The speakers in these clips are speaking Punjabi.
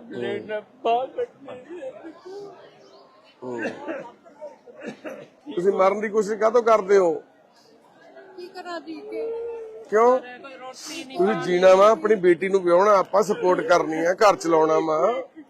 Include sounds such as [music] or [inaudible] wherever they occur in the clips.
ਬਲੇਡ ਨਾਲ ਬਾਹਰ ਕੱਟਣੀ ਤੁਸੀਂ ਮਰਨ ਦੀ ਕੋਸ਼ਿਸ਼ ਕਾਹਤੋਂ ਕਰਦੇ ਹੋ? ਕੀ ਕਰਾਂ ਜੀ ਕੇ ਕਿਉਂ? ਕੋਈ ਰੋਟੀ ਨਹੀਂ ਤੁਸੀਂ ਜੀਣਾ ਵਾ ਆਪਣੀ ਬੇਟੀ ਨੂੰ ਵਿਆਹਣਾ ਆਪਾਂ ਸਪੋਰਟ ਕਰਨੀ ਆ ਘਰ ਚਲਾਉਣਾ ਵਾ।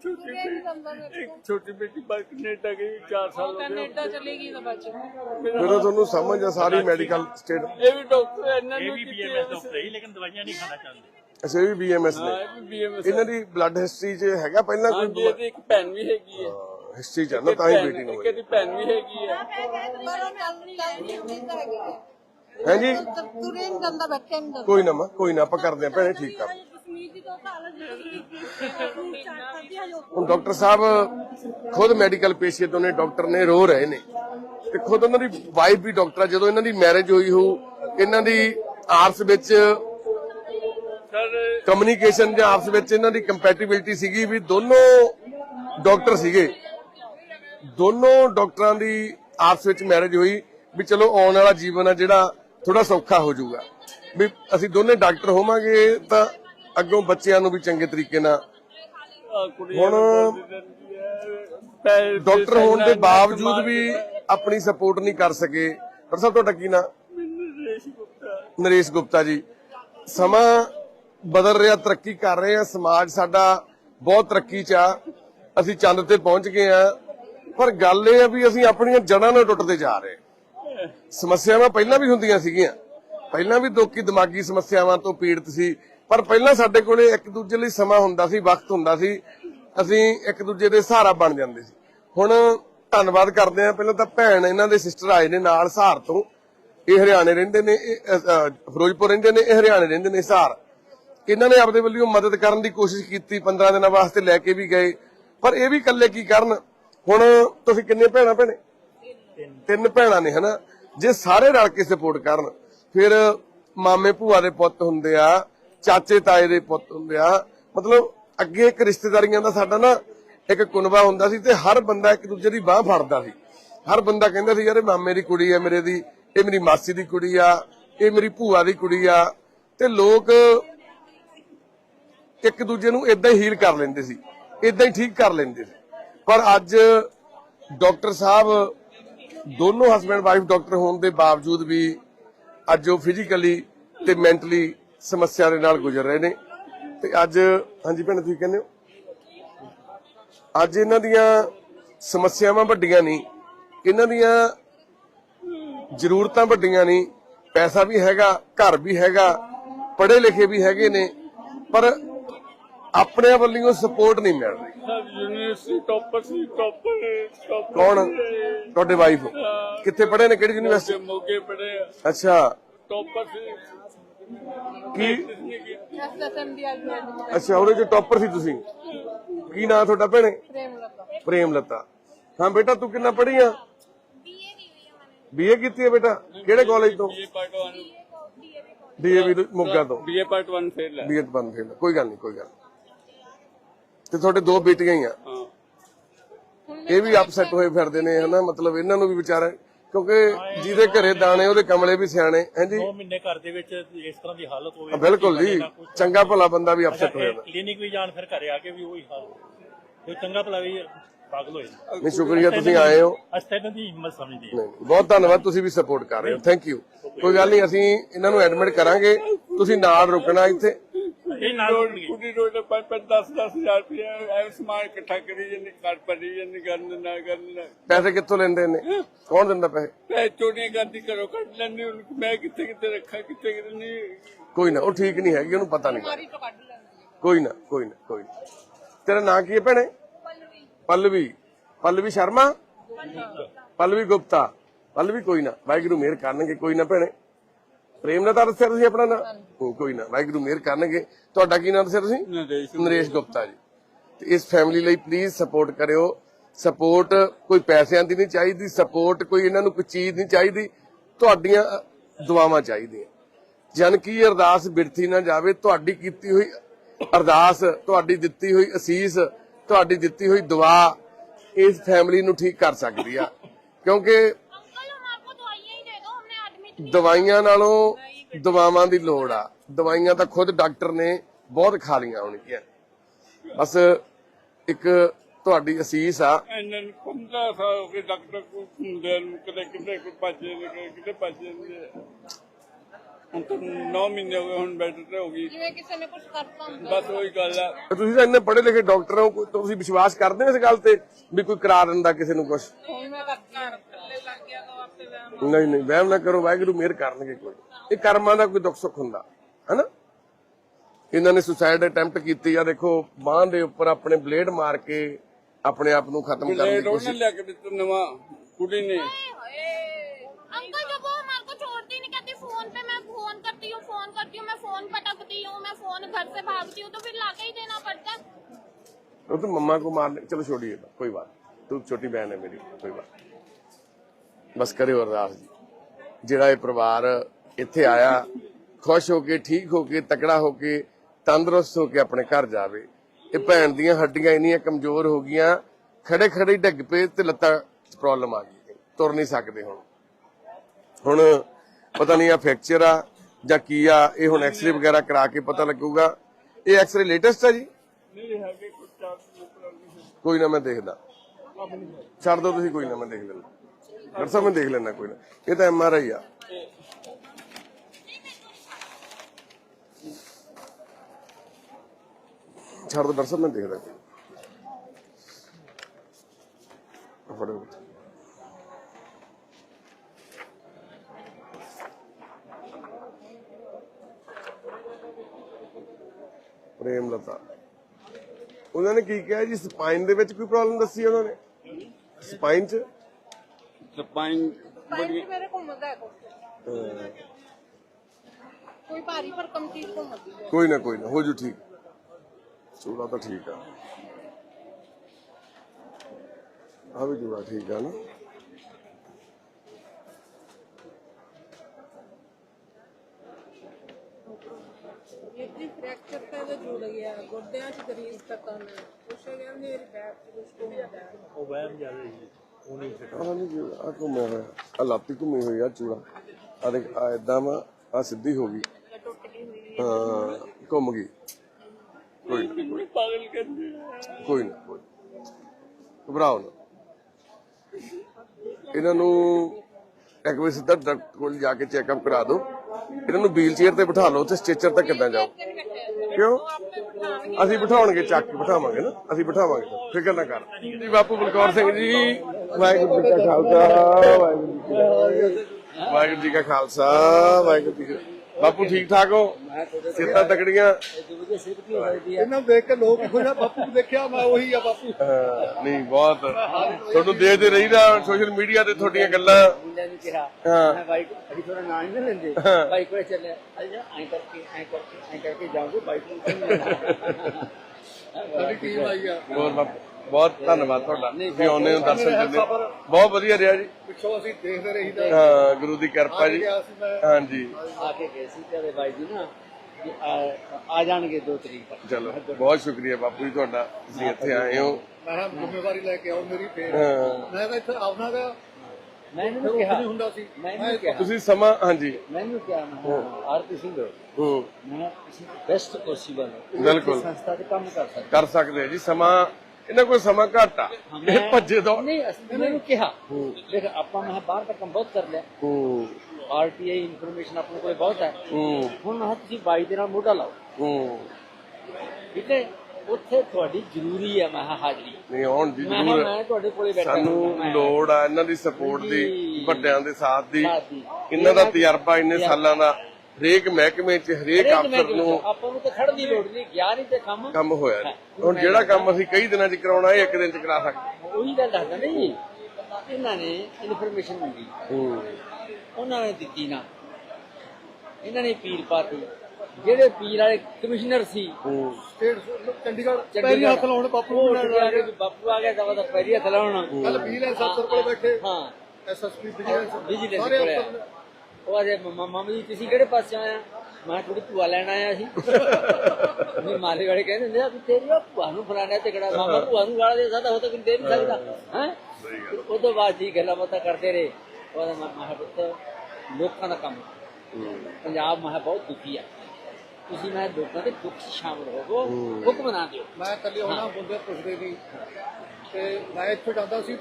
ਛੋਟੀ ਨਹੀਂ ਜਾਂਦਾ ਮੇਰੇ ਇੱਕ ਛੋਟੀ ਬੇਟੀ ਬਾਹਰ ਕੈਨੇਡਾ ਗਈ 4 ਸਾਲ ਹੋ ਗਏ। ਕੈਨੇਡਾ ਚਲੀ ਗਈ ਤਾਂ ਬੱਚ ਜਦੋਂ ਤੁਹਾਨੂੰ ਸਮਝ ਆ ਸਾਰੀ ਮੈਡੀਕਲ ਸਟੇਟ ਇਹ ਵੀ ਡਾਕਟਰ ਇਹਨਾਂ ਇਹ ਨੂੰ ਵੀ ਬੀਐਮਐਸ ਡਾਕਟਰ ਹੀ ਲੇਕਿਨ ਦਵਾਈਆਂ ਨਹੀਂ ਖਾਣਾ ਚਾਹੁੰਦੇ। ਅੱਛਾ ਇਹ ਵੀ ਬੀਐਮਐਸ ਨੇ। ਹਾਂ ਬੀਐਮਐਸ ਇਹਨਾਂ ਦੀ ਬਲੱਡ ਹਿਸਟਰੀ 'ਚ ਹੈਗਾ ਪਹਿਲਾਂ ਹਾਂਜੀ ਕੋਈ ਇਹਦੀ ਇੱਕ ਭੈਣ ਵੀ ਹੈਗੀ ਹੈ। ਹਿਸਟਰੀ ਚ ਆ ਨਾ ਤਾਂ ਹੀ ਬੇਟੀ ਨੂੰ ਇੱਕ ਇਹਦੀ ਭੈਣ ਵੀ ਹੈਗੀ ਹੈ। ਹੈ ਹੈ। ਜੀ ਤੁਰੇ ਨਹੀਂ ਜਾਂਦਾ ਬੱਚੇ ਨਹੀਂ ਜਾਂਦਾ। ਕੋਈ ਨਾ ਮਾਂ ਕੋਈ ਨਾ ਆਪਾਂ ਕਰਦੇ ਆ ਭੈਣੇ ਠੀਕ ਕਰ ਹੁਣ ਡਾਕਟਰ ਸਾਹਿਬ ਖੁਦ ਮੈਡੀਕਲ ਪੇਸ਼ੇ ਤੋਂ ਨੇ ਡਾਕਟਰ ਨੇ ਰੋ ਰਹੇ ਨੇ। ਤੇ ਖੁਦ ਉਹਨਾਂ ਦੀ ਵਾਈਫ ਵੀ ਡਾਕਟਰ ਆ ਜਦੋਂ ਇਹਨਾਂ ਦੀ ਮੈਰਿਜ ਹੋਈ ਹੋ ਇਹਨਾਂ ਦੀ ਆਪਸ ਵਿੱਚ ਕਮਿਊਨੀਕੇਸ਼ਨ ਜਾਂ ਆਪਸ ਵਿੱਚ ਇਹਨਾਂ ਦੀ ਕੰਪੈਟੀਬਿਲਿਟੀ ਸੀਗੀ ਵੀ ਦੋਨੋਂ ਡਾਕਟਰ ਸੀਗੇ। ਦੋਨੋਂ ਡਾਕਟਰਾਂ ਦੀ ਆਪਸ ਵਿੱਚ ਮੈਰਿਜ ਹੋਈ ਵੀ ਚਲੋ ਆਉਣ ਵਾਲਾ ਜੀਵਨ ਆ ਜਿਹੜਾ ਥੋੜਾ ਸੌਖਾ ਹੋ ਜਾਊਗਾ। ਵੀ ਅਸੀਂ ਦੋਨੇ ਡਾਕਟਰ ਹੋਵਾਂਗੇ ਤਾਂ ਅੱਗੋਂ ਬੱਚਿਆਂ ਨੂੰ ਵੀ ਚੰਗੇ ਤਰੀਕੇ ਨਾਲ ਹੁਣ ਡਾਕਟਰ ਹੋਣ ਦੇ ਬਾਵਜੂਦ ਵੀ ਆਪਣੀ ਸਪੋਰਟ ਨਹੀਂ ਕਰ ਸਕੇ। ਪਰ ਸਭ ਤੁਹਾਡਾ ਕੀ ਨਾਂ? ਨਰੇਸ਼ ਗੁਪਤਾ। ਨਰੇਸ਼ ਗੁਪਤਾ ਜੀ। ਸਮਾਂ ਬਦਲ ਰਿਹਾ, ਤਰੱਕੀ ਕਰ ਰਹੇ ਆ ਸਮਾਜ ਸਾਡਾ ਬਹੁਤ ਤਰੱਕੀ ਚ ਆ। ਅਸੀਂ ਚੰਦ ਤੇ ਪਹੁੰਚ ਗਏ ਆ ਪਰ ਗੱਲ ਇਹ ਆ ਵੀ ਅਸੀਂ ਆਪਣੀਆਂ ਜੜ੍ਹਾਂ ਨਾਲ ਟੁੱਟਦੇ ਜਾ ਰਹੇ ਸਮੱਸਿਆਵਾਂ ਪਹਿਲਾਂ ਵੀ ਹੁੰਦੀਆਂ ਸੀਗੀਆਂ। ਪਹਿਲਾਂ ਵੀ ਲੋਕੀ ਦਿਮਾਗੀ ਸਮੱਸਿਆਵਾਂ ਤੋਂ ਪੀੜਤ ਸੀ। ਪਰ ਪਹਿਲਾਂ ਸਾਡੇ ਕੋਲੇ ਇੱਕ ਦੂਜੇ ਲਈ ਸਮਾਂ ਹੁੰਦਾ ਸੀ, ਵਕਤ ਹੁੰਦਾ ਸੀ। ਅਸੀਂ ਇੱਕ ਦੂਜੇ ਦੇ ਸਹਾਰਾ ਬਣ ਜਾਂਦੇ ਸੀ। ਹੁਣ ਧੰਨਵਾਦ ਕਰਦੇ ਆ ਪਹਿਲਾਂ ਤਾਂ ਭੈਣ ਇਹਨਾਂ ਦੇ ਸਿਸਟਰ ਆਏ ਨੇ ਨਾਲ ਸਹਾਰ ਤੋਂ। ਇਹ ਹਰਿਆਣੇ ਰਹਿੰਦੇ ਨੇ ਫਿਰੋਜ਼ਪੁਰ ਰਹਿੰਦੇ ਨੇ, ਇਹ ਹਰਿਆਣੇ ਰਹਿੰਦੇ ਨੇ ਸਹਾਰ। ਇਹਨਾਂ ਨੇ ਆਪਦੇ ਵੱਲੋਂ ਮਦਦ ਕਰਨ ਦੀ ਕੋਸ਼ਿਸ਼ ਕੀਤੀ 15 ਦਿਨਾਂ ਵਾਸਤੇ ਲੈ ਕੇ ਵੀ ਗਏ। ਪਰ ਇਹ ਵੀ ਇਕੱਲੇ ਕੀ ਕਰਨ? ਹੁਣ ਤੁਸੀਂ ਕਿੰਨੇ ਭੈਣਾਂ ਭੈਣੇ? ਤਿੰਨ ਭੈਣਾਂ ਨੇ, ਹਨਾ? ਜੇ ਸਾਰੇ ਰਲ ਕੇ ਸਪੋਰਟ ਕਰਨ, ਫਿਰ ਮਾਮੇ ਭੂਆ ਦੇ ਪੁੱਤ ਹੁੰਦੇ ਆ, ਚਾਚੇ ਤਾਏ ਦੇ ਪੁੱਤ ਹੁੰਦੇ ਆ। ਮਤਲਬ ਅੱਗੇ ਇੱਕ ਰਿਸ਼ਤੇਦਾਰੀਆਂ ਦਾ ਸਾਡਾ ਨਾ ਇੱਕ ਕੁਨਬਾ ਹੁੰਦਾ ਸੀ ਤੇ ਹਰ ਬੰਦਾ ਇੱਕ ਦੂਜੇ ਦੀ ਬਾਹ ਫੜਦਾ ਸੀ। ਹਰ ਬੰਦਾ ਕਹਿੰਦਾ ਸੀ, ਯਾਰ, ਇਹ ਮਾਮੇ ਦੀ ਕੁੜੀ ਆ, ਮੇਰੇ ਦੀ, ਇਹ ਮੇਰੀ ਮਾਸੀ ਦੀ ਕੁੜੀ ਆ, ਇਹ ਮੇਰੀ ਭੂਆ ਦੀ ਕੁੜੀ ਆ। ਤੇ ਲੋਕ ਇੱਕ ਦੂਜੇ ਨੂੰ ਇਦਾਂ ਹੀ ਹੀਲ ਕਰ ਲੈਂਦੇ ਸੀ ਇਦਾਂ ਹੀ ਠੀਕ ਕਰ ਲੈਂਦੇ ਸੀ। ਪਰ ਅੱਜ ਡਾਕਟਰ ਸਾਹਿਬ, ਦੋਨੋਂ ਹਸਬੰਡ ਵਾਈਫ ਡਾਕਟਰ ਹੋਣ ਦੇ ਬਾਵਜੂਦ ਵੀ ਅੱਜ ਉਹ ਫਿਜ਼ੀਕਲੀ ਤੇ ਮੈਂਟਲੀ ਸਮੱਸਿਆ ਦੇ ਨਾਲ ਗੁਜ਼ਰ ਰਹੇ ਨੇ। ਤੇ ਅੱਜ, ਹਾਂਜੀ ਭੈਣ, ਤੁਸੀਂ ਕਹਿੰਦੇ ਹੋ? ਅੱਜ ਇਹਨਾਂ ਦੀਆਂ ਸਮੱਸਿਆਵਾਂ ਵੱਡੀਆਂ ਨਹੀਂ, ਇਹਨਾਂ ਦੀਆਂ ਜ਼ਰੂਰਤਾਂ ਵੱਡੀਆਂ ਨਹੀਂ, ਪੈਸਾ ਵੀ ਹੈਗਾ, ਘਰ ਵੀ ਹੈਗਾ, ਪੜ੍ਹੇ ਲਿਖੇ ਵੀ ਹੈਗੇ ਨੇ, ਪਰ ਆਪਣੇ ਵੱਲੋਂ ਸਪੋਰਟ ਨਹੀਂ ਮਿਲ ਰਹੀ। ਯੂਨੀਵਰਸਿਟੀ ਟੌਪਰ ਸੀ ਟੌਪਰ ਟੌਪਰ ਕੌਣ? ਤੁਹਾਡੇ ਵਾਈਫ ਕਿੱਥੇ ਪੜ੍ਹੇ ਨੇ? ਕਿਹੜੀ ਯੂਨੀਵਰਸਿਟੀ ਮੋਗੇ ਪੜੇ ਅੱਛਾ। ਟੌਪਰ ਸੀ। ਕੀ? ਅੱਛਾ ਉਹਦੇ ਚ ਟੌਪਰ ਸੀ ਤੁਸੀਂ? ਕੀ ਨਾਂ ਤੁਹਾਡਾ ਭੈਣੇ? ਪ੍ਰੇਮ ਲਤਾ। ਹਾਂ ਬੇਟਾ ਤੂੰ ਕਿੰਨਾ ਪੜ੍ਹੀ ਆ? ਬੀਏ ਕੀਤੀ ਹੈ ਬੇਟਾ? ਕਿਹੜੇ ਕਾਲਜ ਤੋਂ? ਬੀਏ ਪਾਰਟ 1 ਡੀਏਵੀ ਮੋਗਾ ਤੋਂ। ਬੀਏ ਪਾਰਟ 1 ਫੇਲ ਹੈ ਬੀਏ ਬੰਦ ਫੇਲ ਕੋਈ ਗੱਲ ਨਹੀਂ ਕੋਈ ਗੱਲ ਨੀ। ਤੇ ਤੁਹਾਡੇ ਦੋ ਬੇਟੀਆਂ ਹੀ ਆ। ਇਹ ਵੀ ਅਪਸੈਟ ਹੋਏ ਫਿਰਦੇ ਨੇ ਹਨਾ? ਮਤਲਬ ਇਹਨਾਂ ਨੂੰ ਵੀ ਵਿਚਾਰੇ ਕਿਉਂਕਿ ਜਿਹਦੇ ਘਰੇ ਦਾਣੇ ਉਹਦੇ ਕਮਲੇ ਵੀ ਸਿਆਣੇ ਹਾਂਜੀ 2 ਮਹੀਨੇ ਘਰ ਦੇ ਵਿੱਚ ਇਸ ਤਰ੍ਹਾਂ ਦੀ ਹਾਲਤ ਹੋਵੇ ਬਿਲਕੁਲ ਜੀ। ਚੰਗਾ ਭਲਾ ਬੰਦਾ ਵੀ ਅਪਸੈਟ ਹੋ ਜਾਂਦਾ ਕਲੀਨਿਕ ਵੀ। ਜਾਣ ਫਿਰ ਘਰੇ ਆ ਕੇ ਵੀ ਉਹੀ ਹਾਲ। ਕੋਈ ਚੰਗਾ ਭਲਾ ਵੀ ਪਾਗਲ ਹੋਏ। ਨਹੀਂ ਸ਼ੁਕਰੀਆ ਤੁਸੀਂ ਆਏ ਹੋ। ਅਸੀਂ ਤਾਂ ਇਹਨਾਂ ਦੀ ਹਿੰਮਤ ਸਮਝਦੇ ਹਾਂ। ਨਹੀਂ ਬਹੁਤ ਧੰਨਵਾਦ ਤੁਸੀਂ ਵੀ ਸਪੋਰਟ ਕਰ ਰਹੇ ਹੋ। ਥੈਂਕ ਯੂ ਕੋਈ ਗੱਲ ਨਹੀਂ ਅਸੀਂ ਇਹਨਾਂ ਨੂੰ ਐਡਮਿਟ ਕਰਾਂਗੇ। ਤੁਸੀਂ ਨਾਲ ਰੁਕਣਾ ਇੱਥੇ। ਇਹ ਨਾਲ ਰੋਡ। ਕੁੜੀ ਰੋਡ 5 5 10 10000 ਰੁਪਏ ਐ ਸਮਾਨ ਇਕੱਠਾ ਕਰੀ ਜਾਂਦੀ ਘਰ ਭਰੀ ਜਾਂਦੀ ਕਰਨ ਨਾ ਕਰਨ ਪੈਸੇ ਕਿੱਥੋਂ ਲੈਂਦੇ ਨੇ? ਕੌਣ ਦਿੰਦਾ ਪੈਸੇ? ਪੈ ਚੋਰੀਆਂ ਕਰਦੀ ਕਰੋ ਕੱਢ ਲੈਂਦੀ ਹੁਣ ਮੈਂ ਕਿੱਥੇ ਕਿੱਥੇ ਰੱਖਾਂ ਕਿੱਥੇ ਕਿੱਥੇ ਨਹੀਂ। ਕੋਈ ਨਾ ਉਹ ਠੀਕ ਨਹੀਂ ਹੈਗੀ ਉਹਨੂੰ ਪਤਾ ਨਹੀਂ। ਕੋਈ ਨਾ ਕੋਈ ਨਾ ਕੋਈ ਨਾ। ਤੇਰਾ ਨਾਂ ਕੀ ਹੈ ਭੈਣੇ? ਪੱਲਵੀ। ਪੱਲਵੀ। ਸ਼ਰਮਾ? ਪੱਲਵੀ ਗੁਪਤਾ। ਪੱਲਵੀ ਕੋਈ ਨਾ ਵਾਹਿਗੁਰੂ ਮਿਹਰ ਕਰਨਗੇ ਕੋਈ ਨਾ ਭੈਣੇ। ਪ੍ਰੇਮ ਨਾਲ ਤਾਂ ਦੱਸਿਆ ਤੁਸੀਂ ਆਪਣਾ ਨਾਂ? ਹੂੰ, ਕੋਈ ਨਾ ਵਾਹਿਗੁਰੂ ਮਿਹਰ ਕਰਨਗੇ। ਤੁਹਾਡਾ ਕੀ ਨਾਮ ਦੱਸਿਆ ਤੁਸੀਂ? ਨਰੇਸ਼ ਗੁਪਤਾ। ਜੀ। ਤੇ ਇਸ ਫੈਮਿਲੀ ਲਈ ਪਲੀਜ਼ ਸਪੋਰਟ ਕਰਿਓ। ਸਪੋਰਟ ਕੋਈ ਪੈਸਿਆਂ ਦੀ ਨਹੀਂ ਚਾਹੀਦੀ ਸਪੋਰਟ ਕੋਈ ਇਹਨਾਂ ਨੂੰ ਕੋਈ ਚੀਜ਼ ਨਹੀਂ ਚਾਹੀਦੀ। ਤੁਹਾਡੀਆਂ ਦੁਆਵਾਂ ਚਾਹੀਦੀਆਂ। ਜਨ ਕੀ ਅਰਦਾਸ ਬਿਰਥੀ ਨਾ ਜਾਵੇ ਤੁਹਾਡੀ ਕੀਤੀ ਹੋਈ ਅਰਦਾਸ ਤੁਹਾਡੀ ਦਿੱਤੀ ਹੋਈ ਅਸੀਸ ਤੁਹਾਡੀ ਦਿੱਤੀ ਹੋਈ ਦੁਆ ਇਸ ਫੈਮਿਲੀ ਨੂੰ ਠੀਕ ਕਰ ਸਕਦੀ ਆ। ਕਿਉਂਕਿ ਦਵਾਈਆਂ ਨਾਲੋਂ ਦਵਾਵਾਂ ਦੀ ਲੋੜ ਆ। ਦਵਾਈਆਂ ਤਾਂ ਖੁਦ ਡਾਕਟਰ ਨੇ ਬਹੁਤ ਖਾ ਲੀਆਂ ਹੋਣਗੀਆਂ। ਬਸ ਇੱਕ ਤੁਹਾਡੀ ਅਸੀਸ ਆ। ਇਹਨਾਂ ਨੂੰ 15 ਸਾਲ ਹੋ ਗਏ ਡਾਕਟਰ ਕੋਲ ਹੁੰਦੇ ਨੂੰ ਕਦੇ ਕਿਤੇ ਕੋਈ ਭੱਜੇ ਨੇ ਕਦੇ ਕਿਤੇ ਭੱਜੇ ਨੇ ਹੁਣ ਤਾਂ 9 ਮਹੀਨੇ ਹੋ ਗਏ ਹੁਣ ਬੈੱਡ ਤੇ ਹੋ ਗਈ। ਜਿਵੇਂ ਕਿਸੇ ਨੇ ਕੁਝ ਕਰਤਾ ਹੁੰਦਾ। ਬਸ ਉਹੀ ਗੱਲ ਆ। ਤੁਸੀਂ ਤਾਂ ਇੰਨੇ ਪੜ੍ਹੇ ਲਿਖੇ ਡਾਕਟਰ ਹੋ ਕੋਈ- ਤੁਸੀਂ ਵਿਸ਼ਵਾਸ ਕਰਦੇ ਹੋ ਇਸ ਗੱਲ ਤੇ ਵੀ ਕੋਈ ਕਰਾ ਦਿੰਦਾ ਕਿਸੇ ਨੂੰ ਕੁਝ ਮੈਂ ਕਰਦੀ ਹਾਂ ਥੱਲੇ ਲੱਗ ਗਿਆ ਤਾਂ ਆਪੇ ਵਹਿਮ ਨਹੀਂ ਨਹੀਂ ਵਹਿਮ ਨਾ ਕਰੋ ਵਾਹਿਗੁਰੂ ਮਿਹਰ ਕਰਨਗੇ ਕੋਈ ਇਹ ਕਰਮਾਂ ਦਾ ਕੋਈ ਦੁੱਖ ਸੁੱਖ ਹੁੰਦਾ ਹੈਨਾ ਇਹਨਾਂ ਨੇ ਸੁਸਾਈਡ ਅਟੈਂਪਟ ਕੀਤੀ ਆ ਦੇਖੋ ਬਾਹ ਦੇ ਉੱਪਰ ਆਪਣੇ ਬਲੇਡ ਮਾਰ ਕੇ ਆਪਣੇ ਆਪ ਨੂੰ ਖਤਮ ਕਰਨ ਬਲੇਡ ਦੀ ਉਹਨੇ ਕੋਸ਼ਿਸ਼ ਲਿਆ ਕੇ ਦਿੱਤਾ ਨਵਾਂ ਕੁੜੀ ਨੇ अंकल जब वो हमारे को छोड़ती नहीं कहती फोन पे मैं फोन करती हूँ फोन करती हूँ मैं फोन पटकती हूँ मैं फोन घर से भागती हूँ तो फिर लाके ही देना पड़ता है ਉਹ ਤਾਂ ਮੰਮਾ ਕੋ ਮਾਰਨੇ ਚਲੋ ਛੋੜੀਏ ਕੋਈ ਬਾਤ ਤੂੰ ਛੋਟੀ ਬਹਿਨ ਹੈ ਮੇਰੀ ਕੋਈ ਬਾਤ ਬਸ ਕਰਿਓ ਅਰਦਾਸ ਜੀ। ਜਿਹੜਾ ਇਹ ਪਰਿਵਾਰ ਇੱਥੇ ਆਇਆ ਖੁਸ਼ ਹੋ ਕੇ ਠੀਕ ਹੋ ਕੇ ਤਕੜਾ ਹੋ ਕੇ ਤੰਦਰੁਸਤ ਹੋ ਕੇ ਆਪਣੇ ਘਰ ਜਾਵੇ ਇਹ ਭੈਣ ਦੀਆਂ ਹੱਡੀਆਂ ਇੰਨੀਆਂ ਕਮਜ਼ੋਰ ਹੋ ਗਈਆਂ ਖੜੇ ਖੜੇ ਡਿੱਗ ਪਏ ਤੇ ਲੱਤਾਂ ਪ੍ਰੋਬਲਮ ਆ ਗਈ। ਤੁਰ ਨਹੀਂ ਸਕਦੇ ਹੁਣ। ਹੁਣ ਪਤਾ ਨਹੀਂ ਆ ਫ੍ਰੈਕਚਰ ਆ ਜਾਂ ਕੀ ਆ ਇਹ ਹੁਣ ਐਕਸਰੇ ਵਗੈਰਾ ਕਰਾ ਕੇ ਪਤਾ ਲੱਗੂਗਾ। ਇਹ ਐਕਸਰੇ ਲੇਟੈਸਟ ਆ ਜੀ? ਨਹੀਂ ਹੈਗੇ ਕੋਈ ਨਾ ਮੈਂ ਦੇਖਦਾ ਛੱਡ ਦੋ ਤੁਸੀਂ ਕੋਈ ਨਾ ਮੈਂ ਦੇਖ ਲੈਣਾ ਡਾਕਟਰ ਸਾਹਿਬ, ਮੈਂ ਦੇਖ ਲੈਣਾ ਕੋਈ ਨਾ। ਇਹ ਤਾਂ ਐਮ ਆਰ ਆਈ ਆ। ਛੱਡ ਦੋ, ਡਾਕਟਰ ਸਾਹਿਬ, ਮੈਂ ਦੇਖਦਾ ਫੜੋ। ਪ੍ਰੇਮ ਲਤਾ। ਉਹਨਾਂ ਨੇ ਕੀ ਕਿਹਾ ਜੀ? ਸਪਾਈਨ ਦੇ ਵਿੱਚ ਕੋਈ ਪ੍ਰੋਬਲਮ ਦੱਸੀ ਉਹਨਾਂ ਨੇ? ਸਪਾਈਨ 'ਚ? ਸਪਾਈਨ ਟਾਈਮ ਮੇਰੇ ਘੁੰਮਦਾ ਹੈ ਕੁਛ। ਕੋਈ ਭਾਰੀ ਪਰ ਕਮ ਚੀਜ਼ ਘੁੰਮਦੀ ਹੈ। ਕੋਈ ਨਾ ਕੋਈ ਨਾ ਹੋ ਜੂ ਠੀਕ। ਚੂੜਾ ਤਾਂ ਠੀਕ ਆ। ਆ ਵੀ ਚੂੜਾ ਠੀਕ ਆ ਨਾ। ਇਹ ਜੀ ਫ੍ਰੈਕਚਰ ਤਾਂ ਇਹਦਾ ਜੁੜ ਗਿਆ ਗੋਡਿਆਂ 'ਚ ਗਰੀਸ ਤੱਕ ਆਉਣਾ ਕੁਛ ਕਹਿੰਦੇ ਮੇਰੀ ਬੈਕ 'ਚ ਕੁਛ ਹੈ। ਉਹ ਵਹਿਮ ਜ਼ਿਆਦਾ ਜੀ ਉਹ ਨਹੀਂ ਫਿੱਟ ਨਹੀਂ ਜੀ ਆ ਘੁੰਮਿਆ ਹੋਇਆ ਆ ਲਾਤੀ ਘੁੰਮੀ ਹੋਈ ਆ ਚੂੜਾ। ਆ ਦੇਖ ਆ ਇਦਾਂ ਵਾ ਆ ਸਿੱਧੀ ਹੋ ਗਈ। ਟੁੱਟ ਗਈ ਹੋਈ ਹਾਂ ਘੁੰਮ ਗਈ। ਕੋਈ ਨਾ। ਕਿੰਨੀ ਪਾਗਲ ਕਹਿੰਦੇ ਆ। ਕੋਈ ਨਾ ਕੋਈ ਨਾ। ਘਬਰਾਓ ਨਾ। ਇਹਨਾਂ ਨੂੰ ਇੱਕ ਵਾਰ ਸਿੱਧਾ ਡਾਕਟਰ ਕੋਲ ਜਾ ਕੇ ਚੈੱਕਅਪ ਕਰਾ ਦਿਓ। ਇਹਨਾਂ ਨੂੰ ਵੀਲ ਚੇਅਰ ਤੇ ਬਿਠਾ ਲਓ ਤੇ ਸਟ੍ਰੈਚਰ ਤੇ ਕਿੱਦਾਂ ਜਾਓ। ਕਿਉਂ? ਅਸੀਂ ਬਿਠਾਉਣਗੇ ਚੱਕ ਕੇ ਬਿਠਾਵਾਂਗੇ ਨਾ। ਅਸੀਂ ਬਿਠਾਵਾਂਗੇ। ਫਿਕਰ ਨਾ ਕਰ। ਜੀ ਬਾਪੂ ਬਲਕੌਰ ਸਿੰਘ ਜੀ ਵਾਹਿਗੁਰੂ ਜੀ ਕਾ ਖਾਲਸਾ ਵਾਹਿਗੁਰੂ ਜੀ ਕੀ ਫਤਿਹ। ਵਾਹਿਗੁਰੂ ਜੀ ਕਾ ਖਾਲਸਾ ਵਾਹਿਗੁਰੂ ਜੀ ਕੀ ਫਤਿਹ। ਬਾਪੂ ਠੀਕ ਠਾਕ ਹੋ? ਸਿਹਤਾਂ ਤਕੜੀਆਂ? ਇਹਨਾਂ ਨੂੰ ਦੇਖ ਕੇ ਲੋਕ ਖੁਸ਼ ਆ ਬਾਪੂ ਨੂੰ ਦੇਖਿਆ ਮੈਂ ਉਹੀ ਆ ਬਾਪੂ। ਹਾਂ, ਨਹੀਂ ਬਹੁਤ। ਤੁਹਾਨੂੰ ਦੇਖਦੇ ਰਹੀਦਾ ਸੋਸ਼ਲ ਮੀਡੀਆ ਤੇ ਤੁਹਾਡੀਆਂ ਗੱਲਾਂ। ਮੁੰਡਿਆਂ ਨੂੰ ਕਿਹਾ ਹਾਂ। ਮੈਂ ਬਾਈਕ ਅੜੀ ਥੋੜਾ ਨਾਂ ਨਹੀਂ ਲੈਂਦੇ। ਬਾਈਕ ਕੋਲੇ ਚੱਲੇ ਅਜਾ ਐਂ ਕਰਕੇ ਐਂ ਕਰਕੇ ਐਂ ਕਰਕੇ ਜਾਓਗੇ ਬਾਈਕ ਨੂੰ? ਸਾਡੀ ਟੀਮ ਆਈ ਆ। ਹੋਰ ਬਾਪੂ? ਬਹੁਤ ਧੰਨਵਾਦ ਤੁਹਾਡਾ। ਤੁਸੀਂ ਆਉਂਦੇ ਹੋ ਦਰਸ਼ਨ ਕਰਦੇ ਹੋ। ਬਹੁਤ ਵਧੀਆ ਰਿਹਾ ਜੀ। ਪਿੱਛੋਂ ਅਸੀਂ ਦੇਖਦੇ ਰਹੀਦਾ ਹਾਂ ਗੁਰੂ ਦੀ ਕਿਰਪਾ ਜੀ। ਗਿਆ ਸੀ ਮੈਂ। ਹਾਂਜੀ। ਆ ਕੇ ਗਏ ਸੀ ਤੇਰੇ ਬਾਈ ਜੀ ਨਾ ਕਿ ਆ- ਆ ਜਾਣਗੇ 2 ਤਰੀਕ। ਤੱਕ ਚਲੋ ਬਹੁਤ ਸ਼ੁਕਰੀਆ ਬਾਪੂ ਜੀ ਤੁਹਾਡਾ ਤੁਸੀਂ ਇੱਥੇ ਆਏ ਹੋ। ਮੈਂ ਕਿਹਾ ਜ਼ਿੰਮੇਵਾਰੀ ਲੈ ਕੇ ਆਓ ਮੇਰੀ ਫੇਰ। ਹਾਂ, ਮੈਂ ਤਾਂ ਇੱਥੇ ਆਉਣਾ ਦਾ ਮੈਂ ਇਹਨੂੰ ਉਹ ਕਿਹਾ ਨਹੀਂ ਹੁੰਦਾ ਸੀ। ਮੈਂ ਇਹਨੂੰ ਕਿਹਾ। ਤੁਸੀਂ ਸਮਾਂ ਹਾਂਜੀ। ਮੈਨੂੰ ਕਿਹਾ ਮੈਂ ਆਰਤੀ ਸਿੰਘ ਹੂੰ। ਮੈਂ ਬੈਸਟ ਪੋਸੀਬਲ ਬਿਲਕੁਲ। ਸੰਸਥਾ ਤੇ ਕੰਮ ਕਰ ਸਕਦਾ ਕਰ ਸਕਦੇ ਆ ਜੀ ਸਮਾਂ ਇਹਨਾਂ ਕੋਲ ਸਮਾਂ ਘੱਟ ਆ। ਇਹ ਭੱਜੇ ਦੋ ਨਹੀਂ ਅਸੀਂ ਮੈਨੂੰ ਕਿਹਾ। ਦੇਖ ਆਪਾਂ ਮੈਂ ਬਾਹਰ ਦਾ ਕੰਮ ਬਹੁਤ ਕਰ ਲਿਆ। ਹੂੰ। ਆਰਟੀਆਈ ਇਨਫੋਰਮੇਸ਼ਨ ਆਪਣੇ ਕੋਲ ਬਹੁਤ ਹੈ। ਹੂੰ। ਹੁਣ ਤੁਸੀਂ ਬਾਈ ਦੇ ਨਾਲ ਮੋਢਾ ਲਾਓ। ਹੂੰ। ਠੀਕ ਹੈ? ਉੱਥੇ ਤੁਹਾਡੀ ਜ਼ਰੂਰੀ ਹੈ ਮੈਂ ਹਾਜ਼ਰੀ। ਨਹੀਂ ਮੈਂ ਕਿਹਾ ਜ਼ਰੂਰ ਮੈਂ ਤੁਹਾਡੇ ਕੋਲੇ ਬੈਠਾ ਸਾਨੂੰ ਲੋੜ ਆ ਇਹਨਾਂ ਦੀ ਸਪੋਰਟ ਦੀ। ਵੱਡਿਆਂ ਦੇ ਦੀ। ਸਾਥ ਦੀ। ਇਹਨਾਂ ਦਾ ਤਜਰਬਾ ਇੰਨੇ ਸਾਲਾਂ ਦਾ। ਹਰੇਕ ਮਹਿਕਮੇ 'ਚ ਹਰੇਕ ਅਫਸਰ ਨੂੰ ਆਪਾਂ ਨੂੰ ਤਾਂ ਖੜਨ ਦੀ ਲੋੜ ਨਹੀਂ ਗਿਆ ਨਹੀਂ ਤੇ ਕੰਮ। ਕੰਮ ਹੋਇਆ। ਹੁਣ ਜਿਹੜਾ ਕੰਮ ਅਸੀਂ ਕਈ ਦਿਨਾਂ 'ਚ ਕਰਾਉਣਾ ਇਹ ਇੱਕ ਦਿਨ 'ਚ ਕਰਾ ਸਕਦੇ। ਉਹੀ ਗੱਲ ਦੱਸਦਾ ਨਹੀਂ ਇਹਨਾਂ ਨੇ ਇਨਫੋਰਮੇਸ਼ਨ ਮੰਗੀ। ਉਹਨਾਂ ਨੇ ਦਿੱਤੀ ਨਾ। ਇਹਨਾਂ ਨੇ ਪੀਰ ਪਾਤੀ। ਜਿਹੜੇ ਪੀਰ ਵਾਲੇ ਕਮਿਸ਼ਨਰ ਸੀ ਸਟੇਟ ਚੰਡੀਗੜ੍ਹ ਪੈਰੀ ਹੱਥ ਲਾਉਣ ਬਾਪੂ ਬਾਪੂ ਆ ਗਿਆ ਦਵਾ ਦਾ ਪੈਰੀ ਹੱਥ ਲਾਉਣਾ। ਕੱਲ ਵੀਲੇ ਸੱਤਰ ਕੋਲ ਬੈਠੇ। ਹਾਂ। ਐਸਐਸਪੀ ਵਿਜੀਲੈਂਸ ਵਿਜੀਲੈਂਸ ਸਾਰੇ ਉਹ ਆਦੇ ਮਾਮਾ ਜੀ ਤੁਸੀਂ ਕਿਹੜੇ ਪਾਸੇ ਆਇਆ ਮੈਂ ਥੋੜੀ ਭੂਆ ਲੈਣ ਆਇਆ ਸੀ। [laughs] ਵੀ ਮਾਰੇ ਵਾਲੇ ਕਹਿੰਦੇ ਹੁੰਦੇ ਆ ਵੀ ਤੇਰੀ ਉਹ ਭੂਆ ਨੂੰ ਫਲਾਣਾ ਝਗੜਾ ਮਾਮਾ ਭੂਆ ਨੂੰ ਗਾਲ ਦੇ ਸਕਦਾ ਉਹ ਤਾਂ ਕੋਈ ਦੇ ਨਹੀਂ ਸਕਦਾ। ਹੈ? ਉਹ ਤੋਂ ਬਾਅਦ ਜੀ ਗੱਲਾਂ ਬਾਤਾਂ ਕਰਦੇ ਰਹੇ। ਉਹਦਾ ਮਾਮਾ ਪੁੱਤ ਲੋਕਾਂ ਦਾ ਕੰਮ ਪੰਜਾਬ ਮਹਾ ਬਹੁਤ ਦੁਖੀ ਆ। ਤੁਸੀਂ ਮੈਂ ਲੋਕਾਂ ਦੇ ਦੁੱਖ ਸ਼ਾਮਲ ਹੋਵੋ ਹੁਕਮ ਨਾ ਦਿਓ। ਮੈਂ ਇਕੱਲੇ ਹੋਣਾ ਬੰਦੇ ਪੁੱਛਦੇ ਨਹੀਂ ਤੇ ਮੈਂ ਇੱਥੋਂ ਜਾਂਦਾ ਸੀ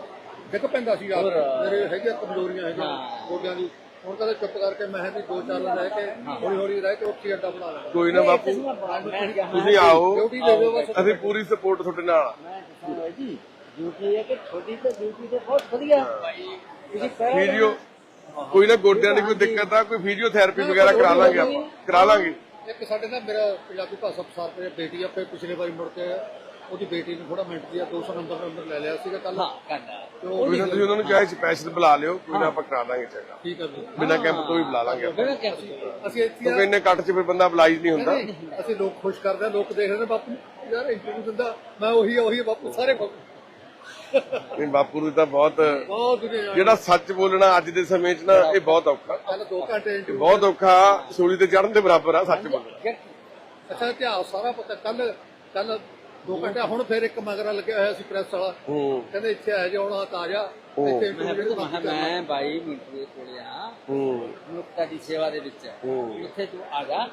ਡਿੱਗ ਪੈਂਦਾ ਸੀ। ਨੂੰ। ਮੇਰੇ ਹੈਗੇ ਕਮਜ਼ੋਰੀਆਂ ਹੈਗੀਆਂ। ਗੋਡਿਆਂ ਦੀ ਹੁਣ ਕਦੇ ਚੁੱਪ ਕਰਕੇ ਮੈਂ ਵੀ ਦੋ ਚਾਰ ਰਹਿ ਕੇ ਹੌਲੀ ਹੌਲੀ ਰਹਿ ਕੇ ਉੱਥੇ ਅੱਡਾ ਬਣਾ ਲੈਣਾ ਕੋਈ ਨਾ ਬਾਪੂ ਤੁਸੀਂ ਆਓ। ਅਸੀਂ ਪੂਰੀ ਸਪੋਰਟ ਤੁਹਾਡੇ ਨਾਲ। ਆ ਮੈਂ ਜੀ ਡਿਊਟੀ ਹੈ ਕਿ ਛੋਟੀ ਤੇ ਡਿਊਟੀ ਤੇ ਬਹੁਤ ਵਧੀਆ। ਫਿਜ਼ੀਓ ਕੋਈ ਨਾ ਗੋਡਿਆਂ ਦੀ ਕੋਈ ਦਿੱਕਤ ਆ ਕੋਈ ਫਿਜ਼ੀਓਥੈਰੇਪੀ ਵਗੈਰਾ ਕਰਾ ਲਾਂਗੇ ਆਪਾਂ। ਕਰਾ ਲਾਂਗੇ। ਇੱਕ ਸਾਡੇ ਨਾਲ ਮੇਰਾ ਪੰਜਾਬੀ ਭਾਸ਼ਾ ਪ੍ਰਸਾਰ ਤੇ ਬੇਟੀ ਆ ਫਿਰ ਪਿਛਲੇ ਵਾਰੀ ਮੁੜ ਕੇ ਉਹਦੀ ਬੇਟੀ ਨੂੰ ਥੋੜਾ ਮਿੰਟ ਦੀ ਆ 200 ਨੰਬਰ ਨੰਬਰ ਲੈ ਲਿਆ ਸੀਗਾ ਕੱਲ ਹਾਂ ਕੋਈ ਨਾ ਤੁਸੀਂ ਉਹਨਾਂ ਨੂੰ ਚਾਹੇ ਸਪੈਸ਼ਲ ਬੁਲਾ ਲਿਓ ਕੋਈ ਨਾ ਆਪਾਂ ਕਰਾ ਦਾਂਗੇ ਚੰਗਾ ਠੀਕ ਆ ਜੀ। ਬਿਨਾਂ ਕੈਂਪ ਤੋਂ ਵੀ ਬੁਲਾ ਲਾਂਗੇ ਆਪਾਂ। ਬਿਨਾਂ ਅਸੀਂ ਇੱਥੇ ਕਿਉਂਕਿ ਇੰਨੇ ਕੱਟ 'ਚ ਫਿਰ ਬੰਦਾ ਬੁਲਾਈਜ ਨਹੀਂ ਹੁੰਦਾ। ਅਸੀਂ ਲੋਕ ਖੁਸ਼ ਕਰਦੇ ਆ ਲੋਕ ਦੇਖਦੇ ਨੇ ਬਾਪੂ ਯਾਰ ਇੰਟਰਵਿਊ ਦਿੰਦਾ ਮੈਂ ਉਹੀ ਆ ਉਹੀ ਆ ਬਾਪੂ ਸਾਰੇ ਬਾਪੂ। ਨਹੀਂ ਬਾਪੂ ਨੂੰ ਤਾਂ ਬਹੁਤ ਜਿਹੜਾ ਸੱਚ ਬੋਲਣਾ ਅੱਜ ਦੇ ਸਮੇਂ 'ਚ ਨਾ ਇਹ ਬਹੁਤ ਔਖਾ। ਕੱਲ 2 ਘੰਟੇ ਇਹ ਇੰਟਰਵਿਊ ਬਹੁਤ ਔਖਾ ਸੂਲੀ ਤੇ ਚੜਨ ਦੇ ਬਰਾਬਰ ਆ ਸੱਚ ਬੋਲਣਾ। ਅੱਛਾ ਇਤਿਹਾਸ ਸਾਰਾ ਪਤਾ ਕੱਲ ਕੱਲ 2 ਘੰਟੇ ਹੁਣ ਫਿਰ ਇੱਕ ਮਗਰਾ ਲੱਗਿਆ ਹੋਇਆ ਸੀ ਪ੍ਰੈਸ ਵਾਲਾ। ਹੂੰ। ਕਹਿੰਦੇ ਇੱਥੇ ਆ ਜਾਣਾ ਤਾਜ਼ਾ ਇੱਥੇ ਮੈਂ interview ਮੈਂ ਮੈਂ ਬਾਈ ਮਿੰਟ ਦੇ ਕੋਲੇ ਆ। ਹੂੰ। ਮਨੁੱਖਤਾ ਦੀ ਸੇਵਾ ਦੇ ਵਿੱਚ। ਹੂੰ। ਉੱਥੇ ਤੂੰ ਆ ਜਾ।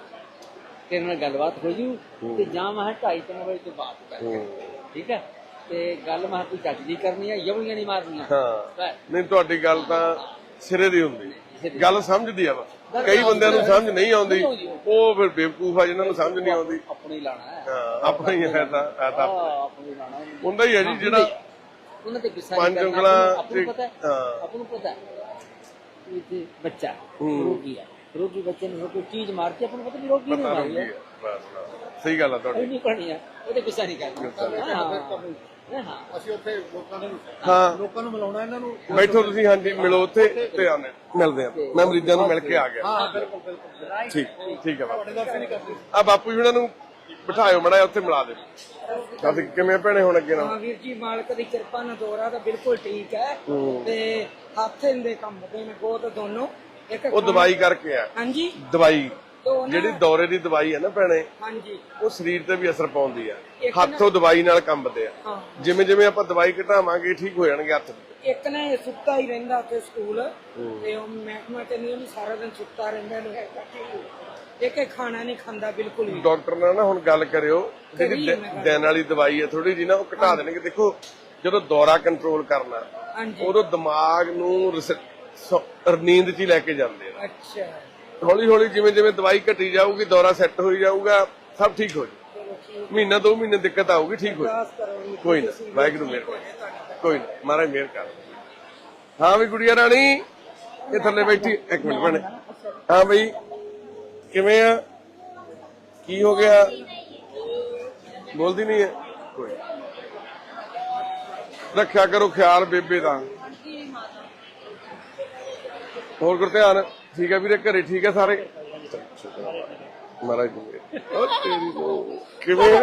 ਤੇਰੇ ਨਾਲ ਗੱਲਬਾਤ ਹੋ ਜੂ। ਤੇ ਜਾਂ ਮੈਂ 2:30 ਵਜੇ ਤੋਂ ਬਾਅਦ ਕਰ ਹੂੰ। ਠੀਕ ਹੈ? ਤੇ ਗੱਲ ਮੈਂ ਕੋਈ ਚੱਜ ਦੀ ਕਰਨੀ ਹੈ ਯਵੀਆਂ ਨਹੀਂ ਮਾਰਨੀਆਂ। ਹਾਂ। ਨਹੀਂ ਤੁਹਾਡੀ ਗੱਲ ਤਾਂ ਸਿਰੇ ਦੀ ਹੁੰਦੀ। ਗੱਲ ਸਮਝਦੀ ਆ ਕਈ ਬੰਦਿਆਂ ਨੂੰ ਸਮਝ ਨਹੀਂ ਆਉਂਦੀ। ਉਹ ਫਿਰ ਬੇਵਕੂਫ ਆ ਜਿਨ੍ਹਾਂ ਨੂੰ ਸਮਝ ਨਹੀਂ ਆਉਂਦੀ। ਆਪਣਾ ਲਾਣਾ ਹੈ। ਹਾਂ ਆਪਣਾ ਹੀ ਹੈ ਤਾਂ ਹੈ ਤਾਂ। ਆਪਣਾ ਲਾਣਾ। ਹੁੰਦਾ ਹੀ ਹੈ ਜੀ ਜਿਹੜਾ ਉਹਨਾਂ ਤੇ ਗੁੱਸਾ ਪੰਜ ਉਂਗਲਾਂ ਆਪਾਂ ਨੂੰ ਪਤਾ ਹੈ ਹਾਂ। ਆਪਾਂ ਨੂੰ ਪਤਾ ਹੈ ਕਿ ਤੇ ਬੱਚਾ। ਰੋਗੀ ਹੈ। ਰੋਗੀ ਬੱਚੇ ਨੂੰ ਕੋਈ ਚੀਜ਼ ਮਾਰਤੀ ਆਪਾਂ ਨੂੰ ਪਤਾ ਨਹੀਂ ਰੋਗੀ ਨਹੀਂ ਪਤਾ ਮਾਰੀ ਹੈ। ਬਸ। ਸਹੀ ਗੱਲ ਆ ਤੁਹਾਡੀ। ਨਹੀਂ ਕਰਨੀ ਹੈ ਉਹਦੇ ਗੁੱਸਾ ਨਹੀਂ ਕਰਨਾ। ਹਾਂ। ਅਸੀਂ ਉੱਥੇ ਲੋਕਾਂ ਨੂੰ ਹਾਂ। ਲੋਕਾਂ ਨੂੰ ਮਿਲਾਉਣਾ ਇਹਨਾਂ ਨੂੰ ਬੈਠੋ ਤੁਸੀਂ ਹਾਂਜੀ ਮਿਲੋ ਉੱਥੇ ਤੇ ਆਨੇ ਮਿਲਦੇ ਆ ਮੈਂ ਮਰੀਜ਼ਾਂ ਨੂੰ ਮਿਲ ਕੇ ਆ ਗਿਆ। ਹਾਂ ਬਿਲਕੁਲ ਬਿਲਕੁਲ। ਠੀਕ ਠੀਕ ਹੈ ਬਾਪੂ ਆ ਬਾਪੂ ਜੀ ਉਹਨਾਂ ਨੂੰ ਬਿਠਾਇਓ ਮੜਾ ਉੱਥੇ ਮਿਲਾ ਦੇ ਦੱਸ ਕਿਵੇਂ ਭੈਣੇ ਹੁਣ ਅੱਗੇ ਨਾਲ? ਹਾਂ ਵੀਰ ਜੀ ਮਾਲਕ ਦੀ ਕਿਰਪਾ ਨਾਲ ਦੌਰਾ ਤਾਂ ਬਿਲਕੁਲ ਠੀਕ ਹੈ। ਤੇ ਹੱਥ ਦੇ ਕੰਮ ਦੇ ਨੇ ਬਹੁਤ ਦੋਨੋਂ। ਇੱਕ ਉਹ ਦਵਾਈ ਕਰਕੇ ਆ ਹਾਂਜੀ। ਦਵਾਈ। ਤੋਂ ਨਾ ਜਿਹੜੀ ਦੌਰੇ ਦੀ ਦਵਾਈ ਹੈ ਨਾ ਭੈਣੇ ਹਾਂਜੀ। ਉਹ ਸਰੀਰ ਤੇ ਵੀ ਅਸਰ ਪਾਉਂਦੀ ਆ। ਹੱਥੋਂ ਦਵਾਈ ਨਾਲ ਕੰਬਦੇ ਆ। ਹਾਂ। ਜਿਵੇਂ ਜਿਵੇਂ ਆਪਾਂ ਦਵਾਈ ਘਟਾਵਾਂਗੇ ਠੀਕ ਹੋ ਜਾਣਗੇ ਹੱਥ ਇੱਕ ਨਾ ਇਹ ਸੁੱਤਾ ਹੀ ਰਹਿੰਦਾ ਉੱਥੇ ਸਕੂਲ। ਤੇ ਉਹ ਮਹਿਕਮਾ ਤੇ ਨਹੀਂ ਉਹਨੂੰ ਸਾਰਾ ਦਿਨ ਸੁੱਤਾ ਰਹਿੰਦਾ ਨੂੰ ਇੱਕ ਇਹ ਖਾਣਾ ਨਹੀਂ ਖਾਂਦਾ ਬਿਲਕੁਲ ਵੀ। ਡਾਕਟਰ ਨਾਲ ਨਾ ਹੁਣ ਗੱਲ ਕਰਿਓ। ਜਿਹੜੀ ਕਰੀ ਦਿ- ਮੈਂ ਗੱਲ। ਦਿਨ ਵਾਲੀ ਦਵਾਈ ਹੈ ਥੋੜੀ ਜੀ ਨਾ ਉਹ ਘਟਾ ਦੇਣਗੇ। ਦੇਖੋ ਜਦੋਂ ਦੌਰਾ ਕੰਟਰੋਲ ਕਰਨਾ ਹਾਂਜੀ। ਉਦੋਂ ਦਿਮਾਗ ਨੂੰ ਰਿਸ- ਸ- ਨੀਂਦ 'ਚ ਹੀ ਲੈ ਕੇ ਜਾਂਦੇ ਆ। ਅੱਛਾ। ਹੌਲੀ ਹੌਲੀ ਜਿਵੇਂ ਜਿਵੇਂ ਦਵਾਈ ਘਟੀ ਜਾਊਗੀ, ਦੌਰਾ ਸੈੱਟ ਹੋਈ ਜਾਊਗਾ, ਸਭ ਠੀਕ ਹੋ ਜਾਊ। ਮਹੀਨਾ ਦੋ ਮਹੀਨੇ ਦਿੱਕਤ ਆਊਗੀ, ਠੀਕ ਹੋ ਜਾਊ। ਕੋਈ ਨਾ, ਵਾਹਿਗੁਰੂ ਮਿਹਰ ਕੋਈ ਨਾ, ਮਹਾਰਾਜ ਮਿਹਰ ਕਰ। ਹਾਂ ਵੀ ਗੁੜੀਆ ਰਾਣੀ, ਇਹ ਥੱਲੇ ਬੈਠੀ, ਇੱਕ ਮਿੰਟ ਬਣੇ ਹਾਂ ਬਈ, ਕਿਵੇਂ ਆ? ਕੀ ਹੋ ਗਿਆ? ਬੋਲਦੀ ਨਹੀਂ ਹੈ? ਕੋਈ ਰੱਖਿਆ ਕਰੋ ਖਿਆਲ ਬੇਬੇ ਦਾ। ਹੋਰ ਗੁਰ ਧਿਆਨ। ਠੀਕ ਹੈ ਵੀਰੇ ਘਰੇ ਠੀਕ ਹੈ ਸਾਰੇ? ਮਹਾਰਾਜ ਜੀ। ਉਹ ਤੇਰੀ ਨੂੰ ਕਿਵੇਂ?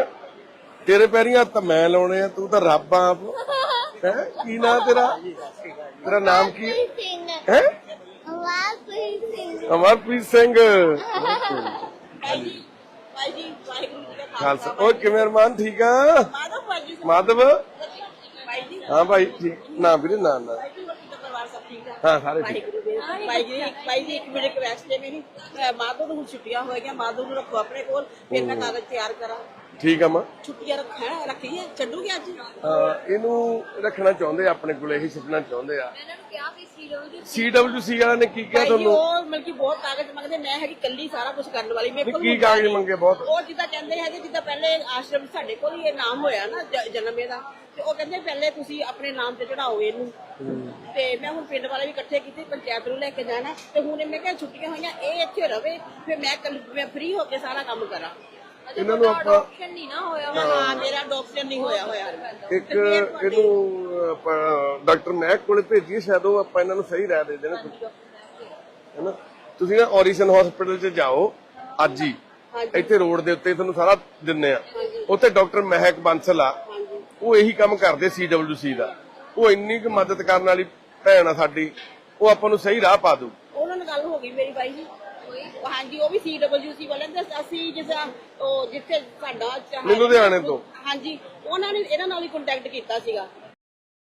ਤੇਰੇ ਪੈਰੀਂ ਹੱਥ ਮੈਂ ਲਾਉਣੇ ਆ ਤੂੰ ਤਾਂ ਰੱਬ ਆ ਆਪ। ਹੈ? ਕੀ ਨਾਂ ਤੇਰਾ? ਤੇਰਾ ਨਾਮ ਕੀ ਹੈ? ਵਾਪਰੀ ਸਿੰਘ ਅਮਰਪ੍ਰੀਤ ਸਿੰਘ। ਭਾਈ ਜੀ ਵਾਹਿਗੁਰੂ ਜੀ ਦਾ ਖਾਲਸਾ। ਉਹ ਕਿਵੇਂ ਅਰਮਾਨ ਠੀਕ ਆ? ਮਾਧਵ? ਹਾਂ ਭਾਈ ਠੀਕ। ਨਾ ਵੀਰੇ ਨਾ ਨਾ ਭਾਈ ਜੀ ਹੋਰ ਕਿੱਦਾਂ ਪਰਿਵਾਰ ਸਭ ਠੀਕ ਹੈ ਸਾਰੇ ਠੀਕ। ਵਾਹਿਗੁਰੂ ਦੇ ਭਾਈ ਜੀ ਭਾਈ ਜੀ ਇੱਕ ਮਿੰਟ ਰਿਕਵੈਸਟ ਹੈ ਮੇਰੀ ਮਾਧਵ ਨੂੰ ਹੁਣ ਛੁੱਟੀਆਂ ਹੋ ਗਈਆਂ ਮਾਧਵ ਨੂੰ ਰੱਖੋ ਆਪਣੇ ਕੋਲ ਫਿਰ ਮੈਂ ਕਾਗਜ਼ ਤਿਆਰ ਕਰਾਂ। ਠੀਕ ਆ ਮਾਂ। ਛੁੱਟੀਆਂ ਰੱਖਣਾ ਰੱਖੀ ਹੈ ਛੱਡੂਗੇ ਅੱਜ? ਇਹਨੂੰ ਰੱਖਣਾ ਚਾਹੁੰਦੇ ਆ ਆਪਣੇ ਕੋਲ ਇਹੀ ਸੁਪਨਾ ਚਾਹੁੰਦੇ ਆ। ਇਹਨਾਂ ਨੂੰ ਕਿਹਾ ਵੀ ਸੀ ਲੋ ਜੀ ਸੀਡਬਲਯੂਸੀ ਵਾਲਿਆਂ ਨੇ ਕੀ ਕਿਹਾ ਭਾਈ ਜੀ ਤੁਹਾਨੂੰ? ਉਹ ਮਤਲਬ ਕਿ ਬਹੁਤ ਕਾਗਜ਼ ਮੰਗਦੇ ਮੈਂ ਹੈਗੀ ਕੱਲੀ ਸਾਰਾ ਕੁਝ ਕਰਨ ਵਾਲੀ ਮੇਰੇ ਕੋਲ ਕੀ ਹੁੰਦਾ ਕਾਗਜ਼ ਨਹੀਂ। ਮੰਗੇ ਬਹੁਤ। ਉਹ ਜਿੱਦਾਂ ਕਹਿੰਦੇ ਹੈਗੇ ਜਿੱਦਾਂ ਪਹਿਲੇ ਆਸ਼ਰਮ ਸਾਡੇ ਕੋਲ ਹੀ ਇਹ ਨਾਮ ਹੋਇਆ ਨਾ ਜ- ਜਨਮ ਇਹਦਾ ਤੇ ਉਹ ਕਹਿੰਦੇ ਪਹਿਲੇ ਤੁਸੀਂ ਆਪਣੇ ਨਾਮ ਤੇ ਚੜਾਓ ਇਹਨੂੰ। ਤੇ ਮੈਂ ਹੁਣ ਪਿੰਡ ਵਾਲੇ ਵੀ ਇਕੱਠੇ ਕੀਤੇ ਪੰਚਾਇਤ ਨੂੰ ਲੈ ਕੇ ਜਾਣਾ। ਤੇ ਹੁਣ ਮੈਂ ਕਿਹਾ ਛੁੱਟੀਆਂ ਹੋਈਆਂ ਇਹ ਇੱਥੇ ਰਵੇ ਫਿਰ ਮੈਂ ਕੱਲ ਮੈਂ ਫ੍ਰੀ ਹੋ ਕੇ ਸਾਰਾ ਕੰਮ ਕਰਾਂ। ਇਹਨਾਂ ਨੂੰ ਆਪਾਂ ਆਪਸ਼ਨ ਨਹੀਂ ਨਾ ਹੋਇਆ ਹਾਂ। ਮੇਰਾ ਅਡਾਪਸ਼ਨ ਨਹੀਂ ਹੋਇਆ ਹੋਇਆ। ਇੱਕ ਇਹਨੂੰ ਆਪਾਂ ਡਾਕਟਰ ਮਹਿਕ ਕੋਲੇ ਭੇਜੀਏ ਸ਼ਾਇਦ ਉਹ ਆਪਾਂ ਇਹਨਾਂ ਨੂੰ ਸਹੀ ਰਾਏ ਦੇ ਦੇਣ ਹੈਨਾ? ਤੁਸੀਂ ਨਾ ਔਰੀਸਨ ਹਸਪੀਟਲ 'ਚ ਜਾਓ ਅੱਜ ਹੀ। ਇੱਥੇ ਰੋਡ ਦੇ ਉੱਤੇ ਤੁਹਾਨੂੰ ਸਾਰਾ ਦਿੰਨੇ ਆ। ਉੱਥੇ ਡਾਕਟਰ ਮਹਿਕ ਬੰਸਲ ਆ। ਉਹ ਇਹੀ ਕੰਮ ਕਰਦੇ ਸੀਡਬਲਯੂਸੀ ਦਾ। ਉਹ ਇੰਨੀ ਕੁ ਮਦਦ ਕਰਨ ਵਾਲੀ ਭੈਣ ਆ ਸਾਡੀ। ਉਹ ਆਪਾਂ ਨੂੰ ਸਹੀ ਰਾਹ ਪਾ ਦੂ ਉਹਨਾਂ ਨਾਲ ਗੱਲ ਹੋ ਗਈ ਮੇਰੀ ਬਾਈ ਜੀ। ਹਾਂਜੀ ਉਹ ਵੀ ਸੀਡਬਲਯੂਸੀ ਵਾਲੇ ਨੇ ਤੇ ਅਸੀਂ ਜਿਸ ਉਹ ਜਿੱਥੇ ਸਾਡਾ ਚਾਹ- ਲੁਧਿਆਣੇ ਤੋਂ। ਹਾਂਜੀ ਉਹਨਾਂ ਨੇ ਇਹਨਾਂ ਨਾਲ ਹੀ ਕੰਟੈਕਟ ਕੀਤਾ ਸੀਗਾ